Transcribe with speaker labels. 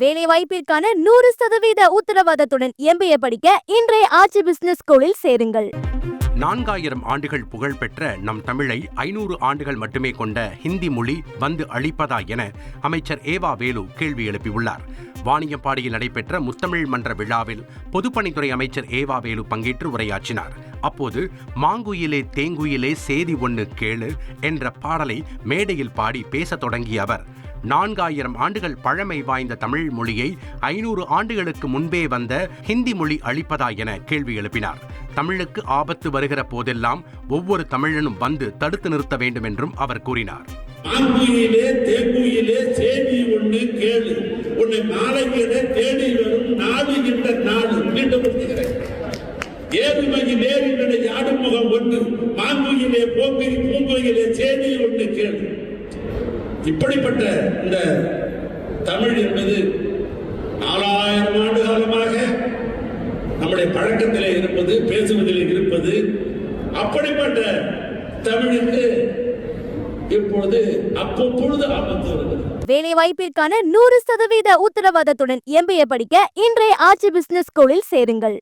Speaker 1: வேலை வாய்ப்பிற்கான நூறு சதவீத உத்தரவாதத்துடன் எம்பிஏ படிக்க இன்றைய ஆட்சி பிசினஸ் ஸ்கூலில் சேருங்கள்.
Speaker 2: நான்காயிரம் ஆண்டுகள் புகழ்பெற்ற நம் தமிழை ஐநூறு ஆண்டுகள் மட்டுமே கொண்ட ஹிந்தி மொழி வந்து அளிப்பதா என அமைச்சர் ஏவா வேலு கேள்வி எழுப்பியுள்ளார். வாணியம்பாடியில் நடைபெற்ற முத்தமிழ் மன்ற விழாவில் பொதுப்பணித்துறை அமைச்சர் ஏவா வேலு பங்கேற்று உரையாற்றினார். அப்போது மாங்குயிலே தேங்குயிலே சேதி ஒண்ணு கேளு என்ற பாடலை மேடையில் பாடி பேசத் தொடங்கிய அவர் நான்காயிரம் ஆண்டுகள் பழமை வாய்ந்த தமிழ் மொழியை ஐநூறு ஆண்டுகளுக்கு முன்பே வந்த ஹிந்தி மொழி அளிப்பதா என கேள்வி எழுப்பினார். தமிழுக்கு ஆபத்து வருகிற போதெல்லாம் ஒவ்வொரு தமிழனும் வந்து தடுத்து நிறுத்த வேண்டும் என்றும் அவர் கூறினார்.
Speaker 3: உன்னை மாலையிட தேடி வரும் நாடுகின்ற நாடு மீண்டும் வருகிறேன். ஏறுமகி நேரிடை ஆடும் ஒன்று மாங்குயிலே போங்கி பூங்குயிலே சேதி ஒன்று கேள். இப்படிப்பட்ட இந்த தமிழ் என்பது நாலாயிரம் ஆண்டு காலமாக நம்முடைய பழக்கத்திலே இருப்பது பேசுவதில் இருப்பது அப்படிப்பட்ட தமிழுக்கு இப்பொழுது அப்பப்பொழுது ஆபத்து வருகிறது.
Speaker 1: வேலை வாய்ப்பிற்கான நூறு சதவீத உத்தரவாதத்துடன் எம்பிஏ படிக்க இன்றைய ஆட்சி பிசினஸ் ஸ்கூலில் சேருங்கள்.